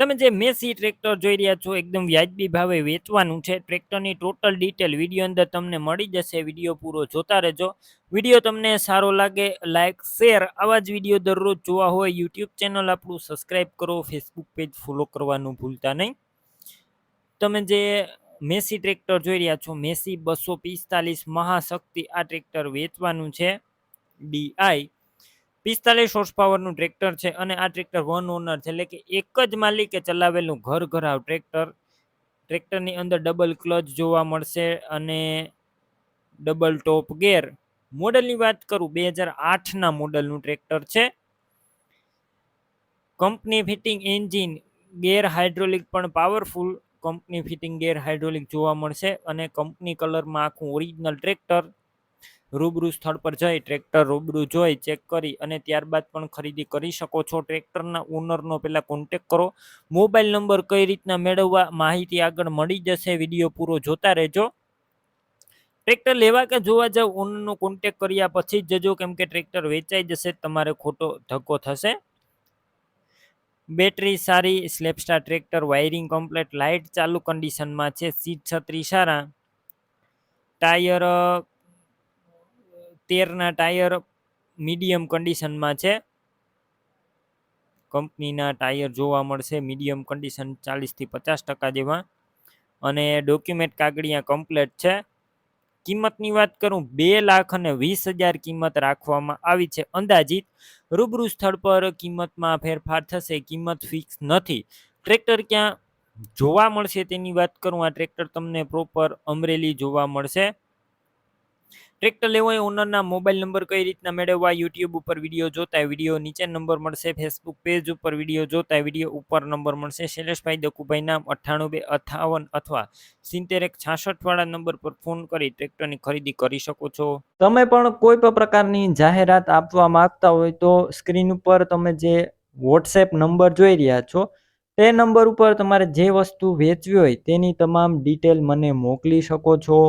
તમે જે Massey tractor જોઈ રહ્યા છો, એકદમ વ્યાજબી ભાવે વેચવાનું છે. ટ્રેક્ટરની ટોટલ ડિટેલ વીડિયો અંદર તમને મળી જશે. વીડિયો પૂરો જોતા રહેજો. વીડિયો તમને સારો લાગે લાઇક શેર આવા જ વીડિયો દરરોજ જોવા હોય યુટ્યુબ ચેનલ આપણું સબસ્ક્રાઈબ કરો ફેસબુક પેજ ફોલો કરવાનું ભૂલતા નહીં. તમે જે મેસી ટ્રેક્ટર જોઈ રહ્યા છો, મેસી બસો પિસ્તાલીસ મહાશક્તિ આ ટ્રેક્ટર વેચવાનું છે. ડીઆઈ પિસ્તાલીસ હોર્સ પાવરનું ટ્રેક્ટર છે અને આ ટ્રેક્ટર વન ઓનર છે. એટલે કે એક જ માલિકે ચલાવેલું ઘર ઘરાવ ટ્રેક્ટર ટ્રેક્ટરની અંદર ડબલ ક્લચ જોવા મળશે અને ડબલ ટોપ ગેર મોડલની વાત કરું, બે હજાર આઠના મોડલનું ટ્રેક્ટર છે. Company fitting engine gear hydraulic પણ powerful company fitting gear hydraulic જોવા મળશે અને કંપની કલરમાં આખું ઓરિજિનલ ટ્રેક્ટર રૂબરૂ સ્થળ પર જઈ ટ્રેક્ટર રૂબરૂ જોઈ, ચેક કરી અને ત્યારબાદ પણ ખરીદી કરી શકો છો. ટ્રેક્ટરના ઓનરનો પહેલાં કોન્ટેક કરો. મોબાઈલ નંબર કઈ રીતના મેળવવા માહિતી આગળ મળી જશે. વીડિયો પૂરો જોતા રહેજો. ટ્રેક્ટર લેવા કે જોવા જાવ ઓનરનો કોન્ટેક કર્યા પછી જ જજો. કેમ કે ટ્રેક્ટર વેચાઈ જશે, તમારે ખોટો ધક્કો થશે. બેટરી સારી સ્લેપસ્ટાર ટ્રેક્ટર વાયરિંગ કમ્પ્લેટ લાઇટ ચાલુ કન્ડિશનમાં છે. સીટ છત્રી સારા. ટાયર તેરના ટાયર મીડિયમ કન્ડિશનમાં છે. કંપનીના ટાયર જોવા મળશે મીડિયમ કન્ડિશન ચાલીસથી પચાસ ટકા જેવા. અને ડોક્યુમેન્ટ કાગળિયા કમ્પ્લેટ છે. કિંમતની વાત કરું, બે લાખ અને વીસ હજાર કિંમત રાખવામાં આવી છે. અંદાજિત રૂબરૂ સ્થળ પર કિંમતમાં ફેરફાર થશે, કિંમત ફિક્સ નથી. ટ્રેક્ટર ક્યાં જોવા મળશે તેની વાત કરું, આ ટ્રેક્ટર તમને પ્રોપર અમરેલી જોવા મળશે. ટ્રેક્ટર લેવો હોય ઓનરના મોબાઈલ નંબર કઈ રીતના મેળવવા યુટ્યુબ ઉપર વીડિયો જોતા વીડિયો નીચે નંબર મળશે ફેસબુક પેજ ઉપર વીડિયો જોતા વીડિયો ઉપર નંબર મળશે. શૈલેષભાઈ દકુભાઈ નામ અઠ્ઠાણું બે અઠાવન અથવા સિત્તેર એક છાસઠ નંબર પર ફોન કરી ટ્રેક્ટરની ખરીદી કરી શકો છો. તમે પણ કોઈ પણ પ્રકારની જાહેરાત આપવા માંગતા હોય તો સ્ક્રીન ઉપર તમે જે વોટ્સએપ નંબર જોઈ રહ્યા છો, તે નંબર ઉપર તમારે જે વસ્તુ વેચવી હોય તેની તમામ ડિટેલ મને મોકલી શકો છો.